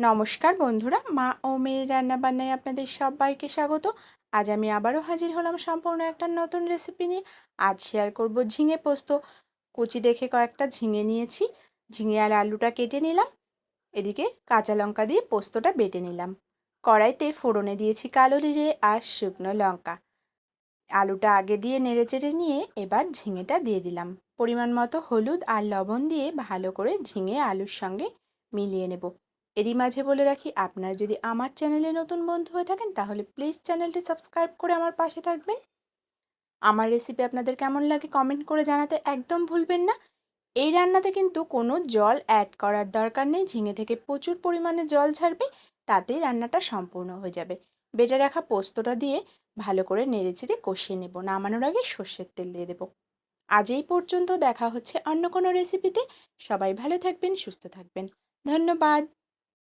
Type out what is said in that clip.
নমস্কার বন্ধুরা, মা ও মেয়ের রান্নাবান্নায় আপনাদের সবাইকে স্বাগত। আজ আমি আবারও হাজির হলাম সম্পূর্ণ একটা নতুন রেসিপি নিয়ে। আজ শেয়ার করব ঝিঙে পোস্ত। কুচি দেখে কয়েকটা ঝিঙে নিয়েছি। ঝিঙে আর আলুটা কেটে নিলাম। এদিকে কাঁচা লঙ্কা দিয়ে পোস্তটা বেটে নিলাম। কড়াইতে ফোড়নে দিয়েছি কালো জিরে আর শুকনো লঙ্কা। আলুটা আগে দিয়ে নেড়ে চেড়ে নিয়ে এবার ঝিঙেটা দিয়ে দিলাম। পরিমাণ মতো হলুদ আর লবণ দিয়ে ভালো করে ঝিঙে আলুর সঙ্গে মিলিয়ে নেব। এরই মাঝে বলে রাখি, আপনার যদি আমার চ্যানেলে নতুন বন্ধু হয়ে থাকেন, তাহলে প্লিজ চ্যানেলটি সাবস্ক্রাইব করে আমার পাশে থাকবেন। আমার রেসিপি আপনাদের কেমন লাগে কমেন্ট করে জানাতে একদম ভুলবেন না। এই রান্নাতে কিন্তু কোনো জল অ্যাড করার দরকার নেই, ঝিঙে থেকে প্রচুর পরিমাণে জল ছাড়বে, তাতেই রান্নাটা সম্পূর্ণ হয়ে যাবে। বেটে রাখা পোস্তটা দিয়ে ভালো করে নেড়ে চেড়ে কষিয়ে নেব। নামানোর আগে সর্ষের তেল দিয়ে দেবো। আজ এই পর্যন্ত দেখা হচ্ছে অন্য কোনো রেসিপিতে সবাই ভালো থাকবেন, সুস্থ থাকবেন। ধন্যবাদ।